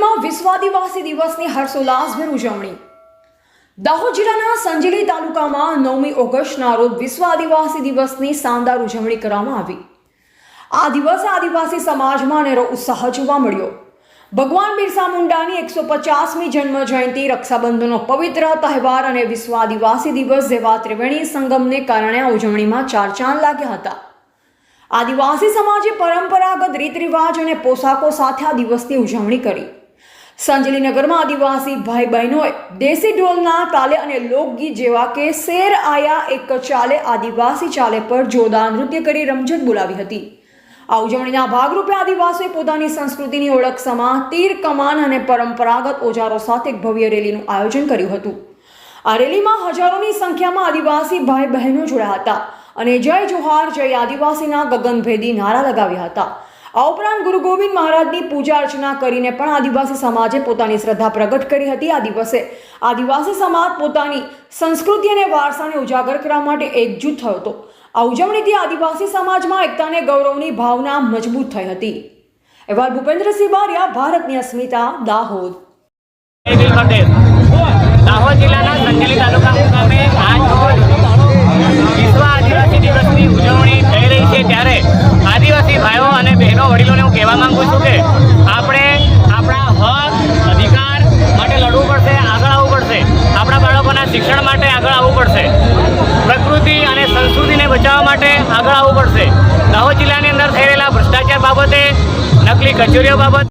સંજેલીમાં વિશ્વ આદિવાસી દિવસની હર્ષોલ્લાસભેર ઉજવણી. દાહોદ જિલ્લાના સંજેલી તાલુકામાં નવમી ઓગસ્ટના રોજ વિશ્વ આદિવાસી દિવસની શાનદાર ઉજવણી કરવામાં આવી. આ દિવસે આદિવાસી સમાજમાં નેરો ઉત્સાહ જોવા મળ્યો. ભગવાન બિરસા મુંડાની એકસો પચાસમી જન્મ જયંતિ, રક્ષાબંધનનો પવિત્ર તહેવાર અને વિશ્વ આદિવાસી દિવસ જેવા ત્રિવેણી સંગમને કારણે આ ઉજવણીમાં ચાર ચાંદ લાગ્યા હતા. આદિવાસી સમાજે પરંપરાગત રીત રિવાજ અને પોશાકો સાથે આ દિવસની ઉજવણી કરી. સંજલી નગરમાં આદિવાસી ભાઈ બહેનોએ દેશી ઢોલના તાલે અને લોકગીત જેવા કે શેર આયા એક ચાલે આદિવાસી ચાલે પર જોરદાર નૃત્ય કરી રમઝટ બોલાવી હતી. આ ઉજવણીના ભાગરૂપે આદિવાસીઓએ પોતાની સંસ્કૃતિની ઓળખ સમા, તીર, કમાન અને પરંપરાગત ઓજારો સાથે એક ભવ્ય રેલીનું આયોજન કર્યું હતું. આ રેલીમાં હજારોની સંખ્યામાં આદિવાસી ભાઈ બહેનો જોડાયા હતા અને જય જોહાર, જય આદિવાસીના ગગનભેદી નારા લગાવ્યા હતા. આ ઉપરાંત ગુરુ ગોવિંદ મહારાજની પૂજા અર્ચના કરીને પણ આદિવાસી સમાજે પોતાની શ્રદ્ધા પ્રગટ કરી હતી. આ દિવસે આદિવાસી સમાજ પોતાની સંસ્કૃતિ અને વારસાને ઉજાગર કરવા માટે એકજૂથ થયો હતો. આ ઉજવણીથી આદિવાસી સમાજમાં એકતાને ગૌરવની ભાવના મજબૂત થઈ હતી. એવા ભૂપેન્દ્રસિંહ બારિયા, ભારતની અસ્મિતા, દાહોદ. બાળકોના શિક્ષણ માટે આગળ આવવું પડશે. પ્રકૃતિ અને સંસ્કૃતિને બચાવવા માટે આગળ આવવું પડશે. દાહોદ જિલ્લાની અંદર થઈ રહેલા ભ્રષ્ટાચાર બાબતે નકલી કચેરીઓ બાબત